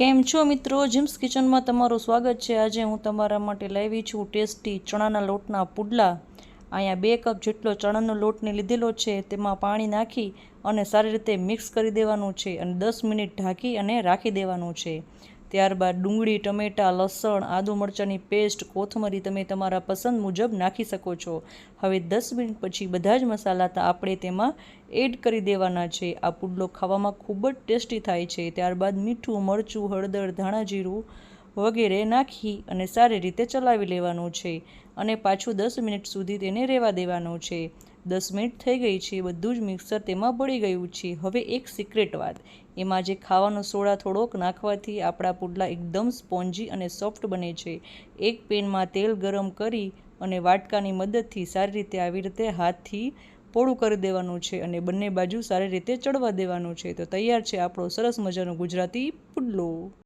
કેમ છો મિત્રો? જીમ્સ કિચનમાં તમારું સ્વાગત છે. આજે હું તમારા માટે લાવી છું ટેસ્ટી ચણાના લોટના પુડલા. અહીંયા બે કપ જેટલો ચણાનો લોટને લીધેલો છે. તેમાં પાણી નાખી અને સારી રીતે મિક્સ કરી દેવાનું છે અને દસ મિનિટ ઢાંકી અને રાખી દેવાનું છે. ત્યારબાદ ડુંગળી, ટમેટાં, લસણ, આદુ મરચાંની પેસ્ટ, કોથમરી તમે તમારા પસંદ મુજબ નાખી શકો છો. હવે દસ મિનિટ પછી બધા જ મસાલા આપણે તેમાં એડ કરી દેવાના છે. આ પુડલો ખાવામાં ખૂબ જ ટેસ્ટી થાય છે. ત્યારબાદ મીઠું, મરચું, હળદર, ધાણા જીરું વગેરે નાખી અને સારી રીતે ચલાવી લેવાનું છે અને પાછું દસ મિનિટ સુધી તેને રહેવા દેવાનું છે. દસ મિનિટ થઈ ગઈ છે બધું જ મિક્સર તેમાં ભળી ગયું છે. હવે એક સિક્રેટ વાત. એમાં જે ખાવાનો સોડા થોડોક નાખવાથી આપણા પુડલા એકદમ સ્પોન્જી અને સોફ્ટ બને છે. એક પેનમાં તેલ ગરમ કરી અને વાટકાની મદદથી સારી રીતે આવી રીતે હાથથી પોળું કરી દેવાનું છે અને બંને બાજુ સારી રીતે ચડવા દેવાનું છે. તો તૈયાર છે આપણો સરસ મજાનો ગુજરાતી પુડલો.